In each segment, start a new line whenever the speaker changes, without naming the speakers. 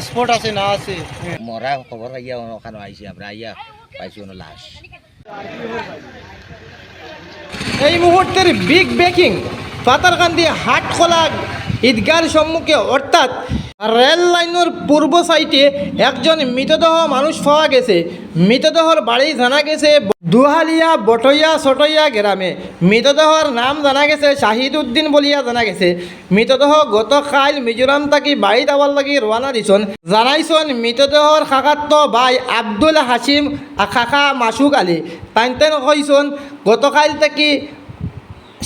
Spot আছে না আছে
মরা খবর আইয়া ওখানে আইছি আমরা আইয়া পাইছি ওনো লাশ
এই মুহূর্তের বিগ ব্রেকিং পাতারকান্দি হাটখোলা ঈদগার সম্মুখে অর্থাৎ রেল লাইনের পূর্ব সাইডে একজন মৃতদেহ মানুষ পাওয়া গেছে। মৃতদেহর বাড়ি জানা গেছে দুহালিয়া বটইয়া সটইয়া গ্রামে। মৃতদেহর নাম জানা গেছে শাহিদ উদ্দিন বলিয়া জানা গেছে। মৃতদেহ গতকাল মিজোরাম থাকি বাড়িত আবার লাগি রওনা দিছন। জানাইছন মৃতদেহর খাকাত্ত ভাই আব্দুল হাসিম খাকা মাসুক আলী। তাইন কইছন, গতকাল থেকে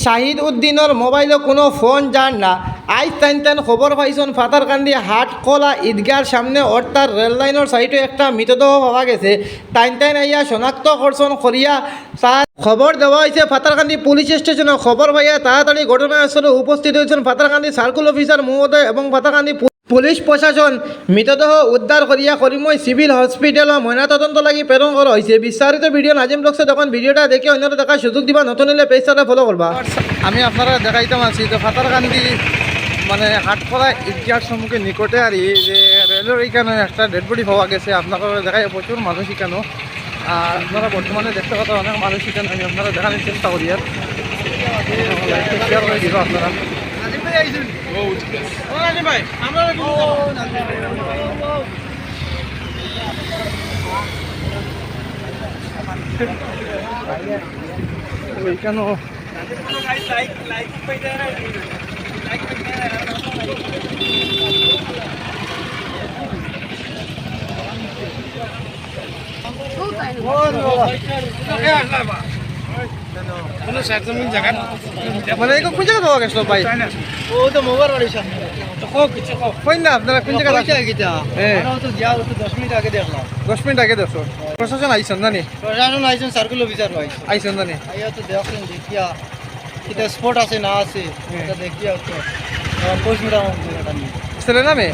শাহিদ উদ্দিনের মোবাইলে কোনো ফোন যান না আজ তাইন তাইন খবর পাইছন। ফাতারকান্দি হাটকলা ঈদগার সামনে অর্থাৎ রেল লাইনের সাইডে একটা মৃতদেহ পাওয়া গেছে। তাইন তাইন আইয়া শনাক্ত করছন করিয়া তার খবর দেওয়া হয়েছে ফাতারকান্দি পুলিশ স্টেশনে খবর পাইয়া তাড়াতাড়ি ঘটনাস্থলে উপস্থিত হয়েছেন ফাতারকান্দি সার্কুল অফিসার মহোদয় এবং ফাতারকান্দি পুলিশ প্রশাসন মৃতদেহ উদ্ধার করিয়া করিমই সিভিল হসপিটাল ময়নাতদন্ত লাগি প্রেরণ করা হয়েছে বিস্তারিত ভিডিও নাজিম ব্লগসে যখন ভিডিওটা দেখে অন্যরা দেখার সুযোগ দিবা। নতুন হলে পেজটাতে ফলো করবা আমি আপনারা দেখাইতাম আছি তো ফাতারকান্দি মানে হাটখোলা ঈদগার সম্মুখে নিকটে আর যে রেলের এইখানে একটা ডেড বডি পাওয়া গেছে আপনারা দেখায় প্রচুর মানুষ এখানেও আর আপনারা বর্তমানে দেখতে পাতা অনেক মানুষ এখানে আমি আপনারা দেখানোর চেষ্টা করি আর। শেয়ার করে দিব আপনারা ওইখানেও মানে কোন জায়গা পাওয়া গেছিল ভাই?
ও তো মোবার বাড়ি সামনে।
কই না আপনারা কোন জায়গা
কইছে গিতা
হ্যাঁ।
আমরা তো যাও তো 10 মিনিট আগে দেখলাম।
দশ মিনিট আগে দেখো প্রশাসন আইসন জানি
প্রশাসন আইছেন সার্কেল অফিসার আইছেন
আইসন জানি
আইয়া তো দেখছেন দেখিয়া। কিটা স্পট আছে না আছে এটা দেখিয়া তো পোস্ট
ছেলে নামে?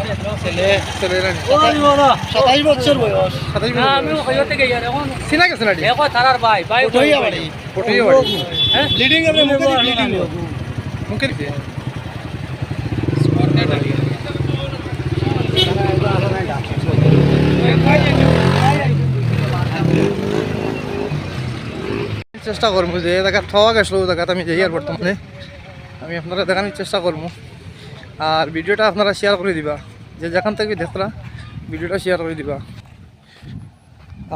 ছেলে।
ছেলে নামে।
সাতাইশ বছর বয়স।
সাতাইশ বছর
আমি
বয়স।
কইও থেকে এখন
চিনা গেছে নাকি?
দেখো তারার ভাই ভাই
উঠইয়া বাড়ি
পটুইয়া বাড়ি
হ্যাঁ?
ব্লিডিং মুখে ব্লিডিং
চেষ্টা করব যে দেখা গেছিল ওই জায়গাতে আমি যাই আর বর্তমানে। আমি আপনারা দেখানোর চেষ্টা করব। আর ভিডিওটা আপনারা শেয়ার করে দিবা। যে যেখান থেকে দেখলা, ভিডিওটা শেয়ার করে দিবা।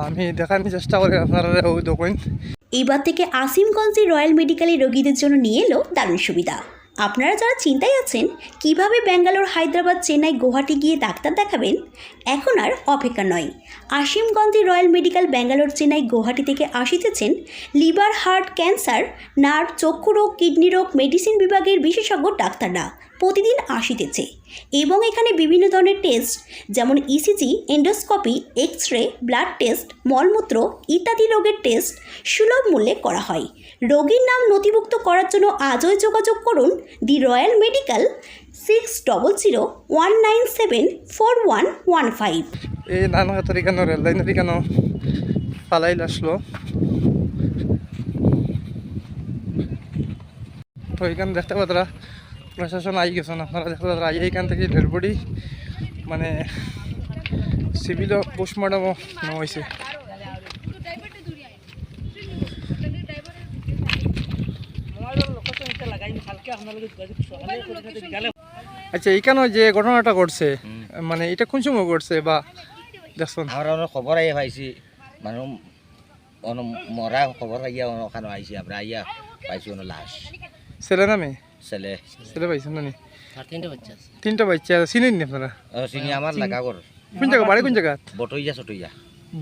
আমি দেখানোর চেষ্টা করি আপনারা ওই দোকান।
এবার থেকে আসিমগঞ্জে রয়্যাল মেডিকেলে রোগীদের জন্য নিয়ে এলো দারুণ সুবিধা। আপনারা যারা চিন্তায় আছেন, কীভাবে ব্যাঙ্গালোর, হায়দ্রাবাদ, চেন্নাই, গুয়াহাটি গিয়ে ডাক্তার দেখাবেন, এখন আর অপেক্ষা নয়। আসিমগঞ্জে রয়্যাল মেডিকেল ব্যাঙ্গালোর, চেন্নাই, গুয়াহাটি থেকে আসিতেছেন লিভার, হার্ট ক্যান্সার, নার্ভ, চক্ষু রোগ, কিডনি রোগ, মেডিসিন বিভাগের বিশেষজ্ঞ ডাক্তাররা। প্রতিদিন আসিতেছে এবং এখানে বিভিন্ন ধরনের টেস্ট যেমন ECG endoscopy X ray blood test মলমূত্র ইত্যাদি রোগের টেস্ট সুলভ মূল্যে করা হয়। রোগীর নাম নথিভুক্ত করার জন্য আজই যোগাযোগ করুন the royal medical six double zero one nine seven four one one five.
এই নানা নানঘাটের এখানে রেল লাইনের এখানে পালাইল আসলো। তো এখানে দেখতে পাত্রা প্রশাসন আই গেছেন আপনারা দেখতে পাত্রা আই এখান থেকে ডেড বডি মানে সিভিল পোস্টমর্টমও নেওয়া হয়েছে। আচ্ছা এখানে যে ঘটনাটা ঘটছে মানে এটা কোন সময় ঘটছে বা দেখছেন?
আমরা ওনো খবর আইয়া পাইছি মানে মরা খবর আইয়া ওখানে আইছি আমরা আইয়া পাইছি লাশ।
ছেলে নামে
ছেলে।
ছেলে পাইছেন না নি?
তিনটা বাচ্চা আছে।
তিনটা বাচ্চা চিনেন নি আপনারা?
ও চিনি আমার লাগা কর
কোন জায়গা বাড়ি কোন জায়গা?
বটইয়া চটইয়া।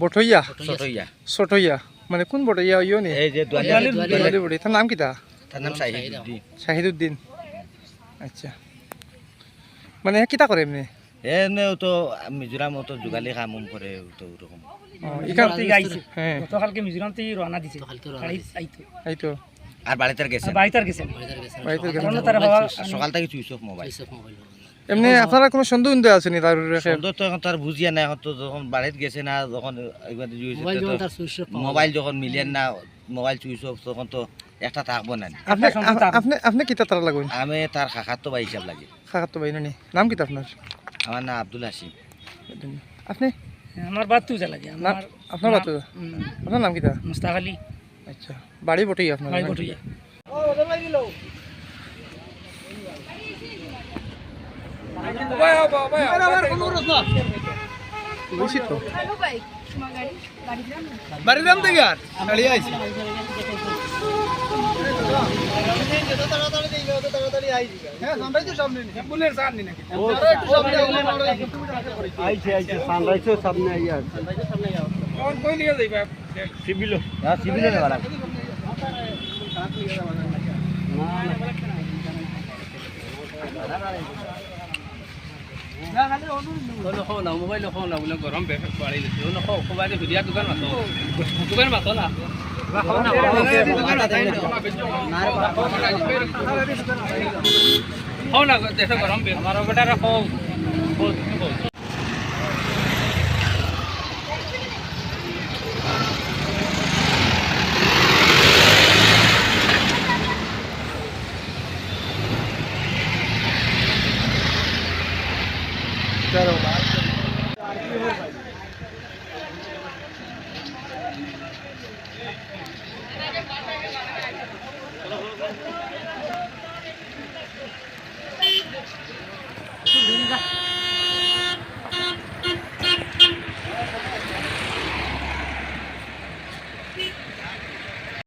বটইয়া?
চটইয়া।
সটইয়া মানে কোন বটইয়া ইয়ে নি?
এই যে দুয়ালি
দুয়ালি বড়ি। তার নাম কিতা
তার নাম শাহিদ উদ্দিন
শাহিদুদ্দিন। আচ্ছা। মানে কিতা করে এমনি?
এনে তো মিজোরাম তো যোগালি কাম করে তো ওরকম।
হ্যাঁ
গতকালকে মিজোরাম থেকে রওনা দিছে।
কালকে রওনা দিছে।
আইতো।
আর বাড়িতে গেছে
আর বাড়িতে গেছেন
বাড়িতে গেছে
বাড়িতে
তারা বাবা
সকাল থেকে চুইছ মোবাইল।
পয়সা মোবাইল।
এমনি আপনারা কোনো সন্দেহ উন্দে আছে তার
সন্দেহ তো এখন তার বুঝিয়া নাই এখন তো যখন বাড়িতে গেছে না যখন
মোবাইল যখন তার সুইচ
মোবাইল যখন মিলেন না মোবাইল চুইছ তখন তো একটা থাকব না।
আপনি আপনি আপনি কিতা তারা লাগুন
আমি তার খাখার তো বা হিসাব লাগে।
খাকাত তো বাইনি নাম কিতা আপনার?
আমার নাম আব্দুল হাসিম
আপনি?
আমার বাদ তুই চালা
না আপনার বাত আপনার নাম কিতা?
মুস্তাক আলী।
আচ্ছা বাড়ি বটেই আপনার
বটুইয়া
বলছি তো। থেকে আর?
দাঁড়িয়ে হ্যাঁ সামনে তো সামনে অ্যাম্বুলেন্স আননি নাকি একটু সামনে আইছে আইছে সানরাইজও সামনে আইয়া আছে
হ্যাঁ সিভিলে নেওয়া লাগবে
নকওঁ না মোবাইল নকওঁ না বোলে গৰম বে বাঢ়ি গৈছে নকওঁ ক'ৰবাত ভিডিঅ' দোকান মাতো দোকান মাতো না কওঁ না দেশে গৰম বে আমাৰ বেটা
caramba.